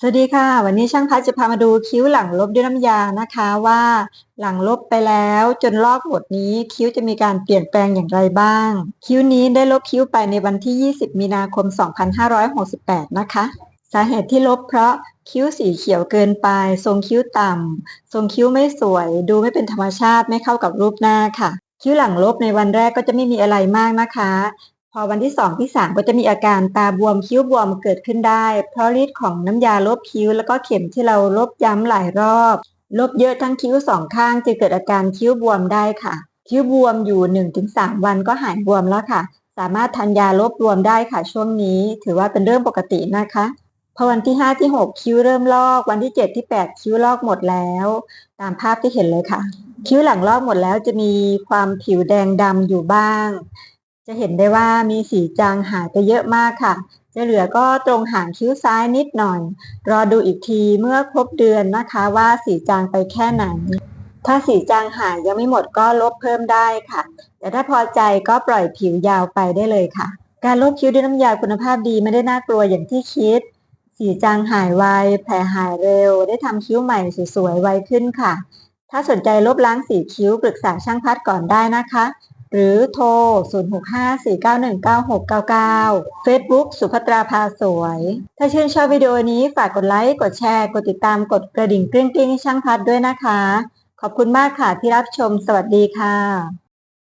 สวัสดีค่ะ วันนี้ช่างพัดจะพามาดูคิ้วหลังลบด้วยน้ำยานะคะว่าหลังลบไปแล้วจนลอกหมดนี้คิ้วจะมีการเปลี่ยนแปลงอย่างไรบ้าง คิ้วนี้ได้ลบคิ้วไปในวันที่ 20 มีนาคม 2568 นะคะ สาเหตุที่ลบเพราะคิ้วสีเขียวเกินไป ทรงคิ้วต่ำทรงคิ้วไม่สวย ดูไม่เป็นธรรมชาติไม่เข้ากับรูปหน้าค่ะคิ้วหลังลบในวันแรกก็จะไม่มีอะไรมากนะคะ พอวันที่สองที่สามก็จะมีอาการตาบวมคิ้วบวมเกิดขึ้นได้ เพราะฤทธิ์ของน้ำยาลบคิ้ว แล้วก็เข็มที่เราลบย้ำหลายรอบลบเยอะทั้งคิ้วสองข้างจะเกิดอาการคิ้วบวมได้ค่ะ คิ้วบวมอยู่ 1-3 วันก็หายบวมแล้วค่ะ สามารถทานยาลบรวมได้ค่ะช่วงนี้ ถือว่าเป็นเรื่องปกตินะคะพอวันที่ 5 ที่ 6 คิ้วเริ่มลอก วันที่ 7 ที่ 8 คิ้วลอกหมดแล้ว ตามภาพที่เห็นเลยค่ะ คิ้วหลังลอกหมดแล้วจะมีความผิวแดงดำอยู่บ้าง จะเห็นได้ว่ามีสีจางหายไปเยอะมากค่ะ จะเหลือก็ตรงหางคิ้วซ้ายนิดหน่อย รอดูอีกทีเมื่อครบเดือนนะคะว่าสีจางไปแค่ไหน ถ้าสีจางหายยังไม่หมดก็ลบเพิ่มได้ค่ะ แต่ถ้าพอใจก็ปล่อยผิวยาวไปได้เลยค่ะ การลบคิ้วด้วยน้ำยาคุณภาพดีไม่ได้น่ากลัวอย่างที่คิด สีจางหายไว แผลหายเร็ว ได้ทำคิ้วใหม่สวยๆไวขึ้นค่ะ ถ้าสนใจลบล้างสีคิ้วปรึกษาช่างพัดก่อนได้นะคะ หรือโทร 0654919699 Facebook สุภัตราพาสวย ถ้าชื่นชอบวิดีโอนี้ฝากกดไลค์ กดแชร์ กดติดตาม กดกระดิ่งกริ๊งๆให้ช่างพัดด้วยนะคะ ขอบคุณมากค่ะที่รับชม สวัสดีค่ะ